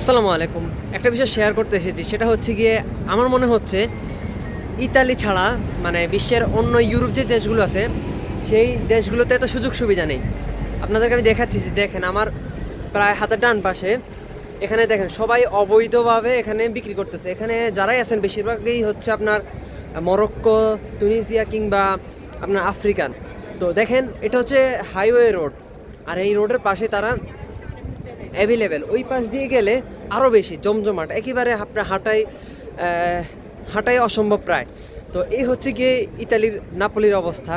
আসসালামু আলাইকুম। একটা বিষয় শেয়ার করতে এসেছি, সেটা হচ্ছে গিয়ে আমার মনে হচ্ছে ইতালি ছাড়া মানে বিশ্বের অন্য ইউরোপ যে দেশগুলো আছে, সেই দেশগুলোতে এত সুযোগ সুবিধা নেই। আপনাদেরকে আমি দেখাচ্ছি যে দেখেন, আমার প্রায় হাতের ডান পাশে, এখানে দেখেন সবাই অবৈধভাবে এখানে বিক্রি করতেছে। এখানে যারাই আছেন, বেশিরভাগই হচ্ছে আপনার মরক্কো, তুনিসিয়া কিংবা আপনার আফ্রিকান। তো দেখেন, এটা হচ্ছে হাইওয়ে রোড আর এই রোডের পাশে তারা অ্যাভেলেবেল ওই পাশ দিয়ে গেলে আরও বেশি, জমজমাট, একেবারে আপনার হাঁটাই হাঁটাই অসম্ভব প্রায়। তো এই হচ্ছে গিয়ে ইতালির নাপলির অবস্থা।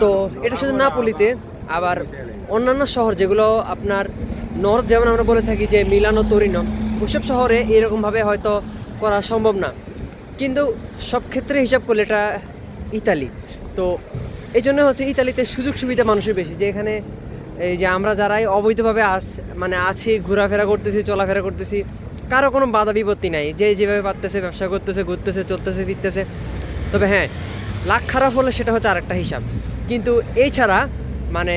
তো এটা শুধু নাপলিতে, আবার অন্যান্য শহর যেগুলো আপনার নর্থ, যেমন আমরা বলে থাকি যে মিলানো তরিনো, ওইসব শহরে এরকমভাবে হয়তো করা সম্ভব না। কিন্তু সব ক্ষেত্রে হিসাব করলে এটা ইতালি। তো এই জন্য হচ্ছে ইতালিতে সুযোগ সুবিধা মানুষের বেশি, যে এখানে এই যে আমরা যারাই অবৈধভাবে আস মানে আছি, ঘোরাফেরা করতেছি, চলাফেরা করতেছি, কারও কোনো বাধা বিপত্তি নাই। যে যেভাবে পারতেছে, ব্যবসা করতেছে, ঘুরতেছে, চলতেছে, ফিরতেছে। তবে হ্যাঁ লাখ খারাপ হলে সেটা হচ্ছে আরেকটা হিসাব। কিন্তু এই ছাড়া মানে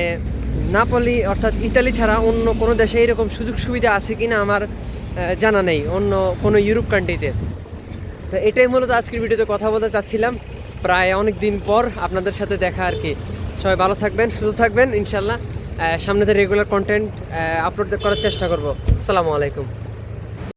নাপলি অর্থাৎ ইতালি ছাড়া অন্য কোনো দেশে এরকম সুযোগ সুবিধা আছে কি না আমার জানা নেই। অন্য কোনো ইউরোপ কান্ট্রিতে। তো এটাই মূলত আজকের ভিডিওতে কথা বলতে চাচ্ছিলাম। প্রায় অনেক দিন পর আপনাদের সাথে দেখা আর কি। সবাই ভালো থাকবেন, সুস্থ থাকবেন, ইনশাল্লাহ। আহ, সামনেতে রেগুলার কন্টেন্ট আপলোড করার চেষ্টা করব। আসসালামু আলাইকুম।